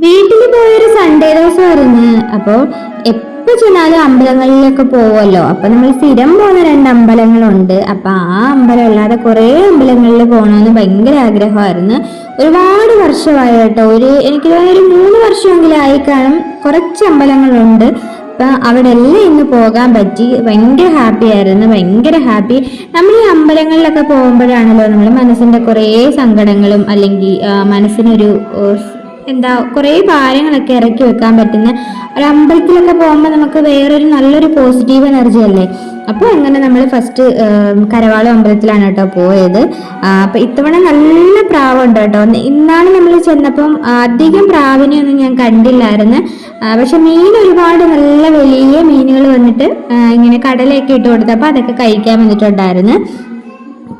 വീട്ടിൽ പോയൊരു സൺഡേ ദിവസമായിരുന്നു. അപ്പോൾ എപ്പോ ചെന്നാലും അമ്പലങ്ങളിലൊക്കെ പോവുമല്ലോ. അപ്പൊ നമ്മൾ സ്ഥിരം പോകുന്ന രണ്ട് അമ്പലങ്ങളുണ്ട്. അപ്പൊ ആ അമ്പലം അല്ലാതെ കുറേ അമ്പലങ്ങളിൽ പോകണമെന്ന് ഭയങ്കര ആഗ്രഹമായിരുന്നു. ഒരുപാട് വർഷമായി കേട്ടോ ഒരു എനിക്ക് തോന്നുന്നു ഒരു മൂന്ന് വർഷമെങ്കിലും ആയി കാണും കുറച്ച് അമ്പലങ്ങളുണ്ട്. അപ്പൊ അവിടെ എല്ലാം ഇന്ന് പോകാൻ പറ്റി. ഭയങ്കര ഹാപ്പി ആയിരുന്നു. ഭയങ്കര ഹാപ്പി. നമ്മൾ ഈ അമ്പലങ്ങളിലൊക്കെ പോകുമ്പോഴാണല്ലോ നമ്മൾ മനസ്സിന്റെ കുറേ സങ്കടങ്ങളും അല്ലെങ്കിൽ മനസ്സിനൊരു എന്താ കുറേ ഭാരങ്ങളൊക്കെ ഇറക്കി വെക്കാൻ പറ്റുന്ന ഒരു അമ്പലത്തിലൊക്കെ പോകുമ്പോൾ നമുക്ക് വേറൊരു നല്ലൊരു പോസിറ്റീവ് എനർജി അല്ലേ? അപ്പോൾ അങ്ങനെ നമ്മൾ ഫസ്റ്റ് കരവാള അമ്പലത്തിലാണ് കേട്ടോ പോയത്. അപ്പം ഇത്തവണ നല്ല പ്രാവുണ്ട് കേട്ടോ. ഇന്നാണ് നമ്മൾ ചെന്നപ്പം അധികം പ്രാവിനെയൊന്നും ഞാൻ കണ്ടില്ലായിരുന്നു. പക്ഷെ മീൻ ഒരുപാട് നല്ല വലിയ മീനുകൾ വന്നിട്ട് ഇങ്ങനെ കടലയൊക്കെ ഇട്ട് കൊടുത്തപ്പോൾ അതൊക്കെ കഴിക്കാൻ വന്നിട്ടുണ്ടായിരുന്നു.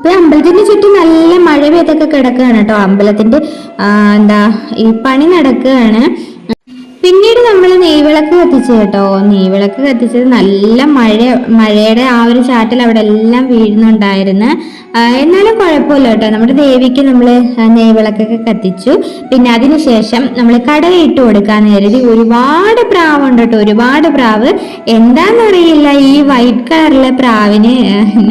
ഇപ്പൊ അമ്പലത്തിന്റെ ചുറ്റും നല്ല മഴ പെയ്തൊക്കെ കിടക്കുകയാണ് കേട്ടോ. അമ്പലത്തിന്റെ എന്താ ഈ പണി നടക്കുകയാണ്. പിന്നീട് നമ്മൾ നെയ്വിളക്ക് കത്തിച്ചു കേട്ടോ. നെയ്വിളക്ക് കത്തിച്ചത് നല്ല മഴ മഴയുടെ ആ ഒരു ചാറ്റിൽ അവിടെ എല്ലാം വീഴുന്നുണ്ടായിരുന്നു. എന്നാലും കുഴപ്പമില്ല കേട്ടോ. നമ്മുടെ ദേവിക്ക് നമ്മൾ നെയ്വിളക്കൊക്കെ കത്തിച്ചു. പിന്നെ അതിനുശേഷം നമ്മൾ കടയിട്ട് കൊടുക്കാൻ കരുതി ഒരുപാട് പ്രാവുണ്ട് കേട്ടോ. ഒരുപാട് പ്രാവ്. എന്താണെന്നറിയില്ല ഈ വൈറ്റ് കളറിലെ പ്രാവിന്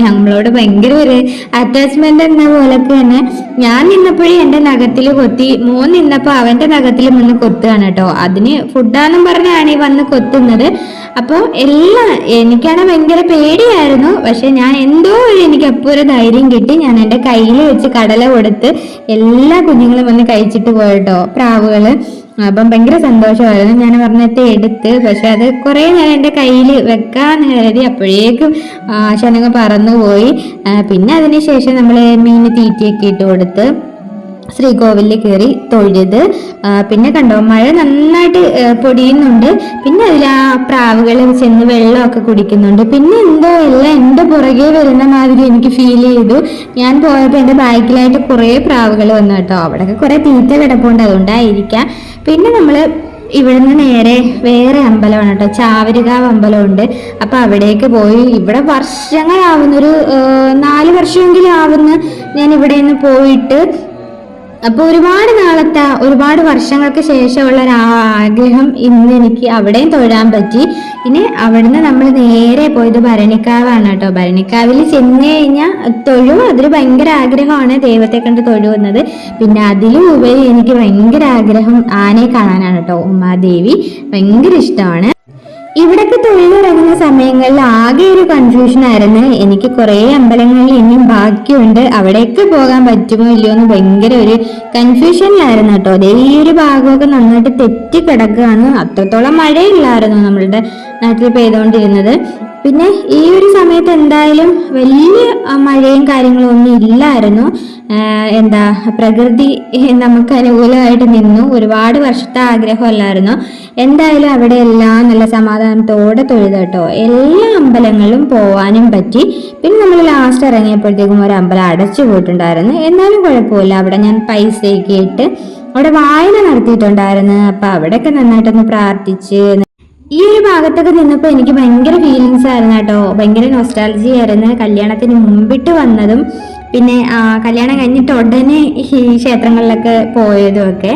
നമ്മളോട് ഭയങ്കര ഒരു അറ്റാച്ച്മെന്റ് എന്ന പോലൊക്കെ തന്നെ ഞാൻ നിന്നപ്പോഴേ എന്റെ നഖത്തിൽ കൊത്തി മോൻ നിന്നപ്പോൾ അവന്റെ നഖത്തിൽ നിന്ന് കൊത്തുകയാണ് കേട്ടോ. അതിന് ഫുഡാന്നും പറഞ്ഞാണ് ഈ വന്ന് കൊത്തുന്നത്. അപ്പോൾ എല്ലാം എനിക്കാണ് ഭയങ്കര പേടിയായിരുന്നു. പക്ഷെ ഞാൻ എന്തോ ഒരു എനിക്ക് അപ്പോൾ ഒരു ധൈര്യം കിട്ടി. ഞാൻ എന്റെ കയ്യിൽ വെച്ച് കടല കൊടുത്ത് എല്ലാ കുഞ്ഞുങ്ങളും വന്ന് കഴിച്ചിട്ട് പോയിട്ടോ പ്രാവുകൾ. അപ്പം ഭയങ്കര സന്തോഷമായിരുന്നു. ഞാൻ പറഞ്ഞിട്ട് എടുത്ത് പക്ഷെ അത് കുറേ നേരം എന്റെ കയ്യിൽ വെക്കാന്ന് കരുതി അപ്പോഴേക്കും ശനങ്ങ പറന്നുപോയി. പിന്നെ അതിന് ശേഷം നമ്മൾ മീൻ തീറ്റിയൊക്കെ ഇട്ട് കൊടുത്ത് ശ്രീകോവിലിൽ കയറി തൊഴുത് പിന്നെ കണ്ടോ മഴ നന്നായിട്ട് പൊടിയുന്നുണ്ട്. പിന്നെ അതിൽ ആ പ്രാവുകൾ ചെന്ന് വെള്ളമൊക്കെ കുടിക്കുന്നുണ്ട്. പിന്നെ എന്തോ എല്ലാം എന്റെ പുറകെ വരുന്ന മാതിരി എനിക്ക് ഫീൽ ചെയ്തു. ഞാൻ പോയപ്പോൾ എന്റെ ബാക്കിലായിട്ട് കുറേ പ്രാവുകൾ വന്നു കേട്ടോ. അവിടെയൊക്കെ കുറേ തീറ്റ കിടപ്പുണ്ട്. അതുകൊണ്ടായിരിക്കാം. പിന്നെ നമ്മൾ ഇവിടുന്ന് നേരെ വേറെ അമ്പലമാണ് കേട്ടോ. ചാവരുകാവ് അമ്പലമുണ്ട്. അപ്പം അവിടേക്ക് പോയി. ഇവിടെ വർഷങ്ങളാവുന്നൊരു നാല് വർഷമെങ്കിലും ആവുന്ന ഞാൻ ഇവിടെ നിന്ന് പോയിട്ട്. അപ്പോൾ ഒരുപാട് നാളത്തെ ഒരുപാട് വർഷങ്ങൾക്ക് ശേഷമുള്ള ഒരു ആഗ്രഹം ഇന്ന് എനിക്ക് അവിടെയും തൊഴാൻ പറ്റി. ഇനി അവിടുന്ന് നമ്മൾ നേരെ പോയത് ഭരണിക്കാവാണ് കേട്ടോ. ഭരണിക്കാവിൽ ചെന്ന് കഴിഞ്ഞാൽ തൊഴും. അതൊരു ഭയങ്കര ആഗ്രഹമാണ് ദൈവത്തെ കണ്ട് തൊഴുവുന്നത് പിന്നെ അതിലും ഉപരി എനിക്ക് ഭയങ്കര ആഗ്രഹം ആനയെ കാണാനാണ് കേട്ടോ. ഉമാദേവി ഭയങ്കര ഇഷ്ടമാണ്. ഇവിടൊക്കെ തൊഴിലിറങ്ങുന്ന സമയങ്ങളിൽ ആകെ ഒരു കൺഫ്യൂഷൻ ആയിരുന്നു. എനിക്ക് കുറേ അമ്പലങ്ങളിൽ ഇനിയും ബാക്കിയുണ്ട് അവിടേക്ക് പോകാൻ പറ്റുമോ ഇല്ലയോ എന്ന് ഭയങ്കര ഒരു കൺഫ്യൂഷനിലായിരുന്നു കേട്ടോ. അതേ ഈ ഒരു ഭാഗമൊക്കെ നന്നായിട്ട് തെറ്റി കിടക്കുകയാണ്. അത്രത്തോളം മഴയില്ലായിരുന്നു നമ്മളുടെ നാട്ടിൽ പെയ്തുകൊണ്ടിരുന്നത്. പിന്നെ ഈ ഒരു സമയത്ത് എന്തായാലും വലിയ മഴയും കാര്യങ്ങളും ഒന്നും ഇല്ലായിരുന്നു. എന്താ പ്രകൃതി നമുക്ക് അനുകൂലമായിട്ട് നിന്നു. ഒരുപാട് വർഷത്തെ ആഗ്രഹമല്ലായിരുന്നു. എന്തായാലും അവിടെ എല്ലാം നല്ല സമാധാനത്തോടെ തൊഴുത് കേട്ടോ. എല്ലാ അമ്പലങ്ങളിലും പോവാനും പറ്റി. പിന്നെ നമ്മൾ ലാസ്റ്റ് ഇറങ്ങിയപ്പോഴത്തേക്കും ഒരു അമ്പലം അടച്ചു പോയിട്ടുണ്ടായിരുന്നു. എന്നാലും കുഴപ്പമില്ല. അവിടെ ഞാൻ പൈസയൊക്കെ ഇട്ട് അവിടെ വായന നടത്തിയിട്ടുണ്ടായിരുന്നു. അപ്പം അവിടെയൊക്കെ നന്നായിട്ടൊന്ന് പ്രാർത്ഥിച്ച് ഈ ഒരു ഭാഗത്തൊക്കെ നിന്നപ്പോൾ എനിക്ക് ഭയങ്കര ഫീലിങ്സ് ആയിരുന്നു കേട്ടോ. ഭയങ്കര നോസ്റ്റാലജി ആയിരുന്നു. കല്യാണത്തിന് മുമ്പിട്ട് വന്നതും പിന്നെ കല്യാണം കഴിഞ്ഞിട്ട് ഉടനെ ഈ ക്ഷേത്രങ്ങളിലൊക്കെ പോയതും ഒക്കെ.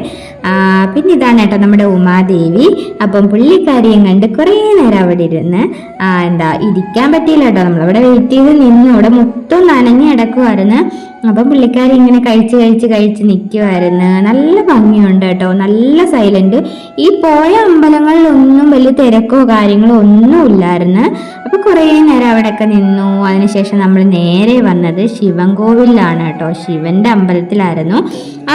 പിന്നെ ഇതാണ് കേട്ടോ നമ്മുടെ ഉമാദേവി. അപ്പം പുള്ളിക്കാരിയും കണ്ട് കുറേ നേരം അവിടെ ഇരുന്ന് എന്താ ഇരിക്കാൻ പറ്റിയില്ല കേട്ടോ. നമ്മളവിടെ വെയിറ്റ് ചെയ്ത് നിന്നു. അവിടെ മൊത്തം നനഞ്ഞ് കിടക്കുമായിരുന്നു അപ്പം പുള്ളിക്കാരി ഇങ്ങനെ കഴിച്ച് കഴിച്ച് കഴിച്ച് നിൽക്കുമായിരുന്നു നല്ല ഭംഗിയുണ്ട് കേട്ടോ. നല്ല സൈലന്റ് ഈ പോയ അമ്പലങ്ങളിലൊന്നും വലിയ തിരക്കോ കാര്യങ്ങളോ ഒന്നും ഇല്ലായിരുന്നു. അപ്പൊ കുറേ നേരം അവിടെയൊക്കെ നിന്നു. അതിനുശേഷം നമ്മൾ നേരെ വന്നത് ശിവൻകോവിലാണ് കേട്ടോ. ശിവന്റെ അമ്പലത്തിലായിരുന്നു.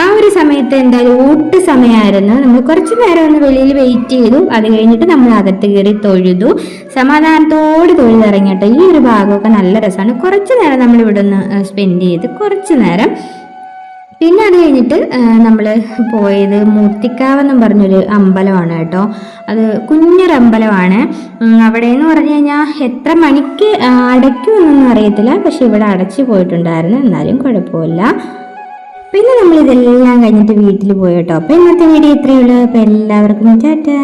ആ ഒരു സമയത്ത് എന്തായാലും ഊട്ട് സമയമായിരുന്നു. നമ്മൾ കുറച്ച് നേരം ഒന്ന് വെളിയിൽ വെയിറ്റ് ചെയ്തു. അത് കഴിഞ്ഞിട്ട് നമ്മൾ അകത്ത് കയറി തൊഴുതു. സമാധാനത്തോട് തൊഴുതിറങ്ങിയിട്ട്. ഈ ഒരു ഭാഗമൊക്കെ നല്ല രസമാണ്. കുറച്ച് നേരം നമ്മൾ ഇവിടെ നിന്ന് സ്പെൻഡ് ചെയ്ത് കുറച്ച് നേരം. പിന്നെ അത് കഴിഞ്ഞിട്ട് നമ്മൾ പോയത് മൂർത്തിക്കാവെന്നും പറഞ്ഞൊരു അമ്പലമാണ് കേട്ടോ. അത് കുഞ്ഞൊരു അമ്പലമാണ്. അവിടെ എന്ന് പറഞ്ഞു കഴിഞ്ഞാൽ എത്ര മണിക്ക് അടയ്ക്കുമെന്നൊന്നും അറിയത്തില്ല. പക്ഷെ ഇവിടെ അടച്ചു പോയിട്ടുണ്ടായിരുന്നു. എന്നാലും കുഴപ്പമില്ല. പിന്നെ നമ്മൾ ഇതെല്ലാം കഴിഞ്ഞിട്ട് വീട്ടിൽ പോയി കേട്ടോ. അപ്പോൾ ഇന്നത്തെ വീഡിയോ ഇത്രയുള്ളൂ അപ്പോൾ എല്ലാവർക്കും ടാറ്റാ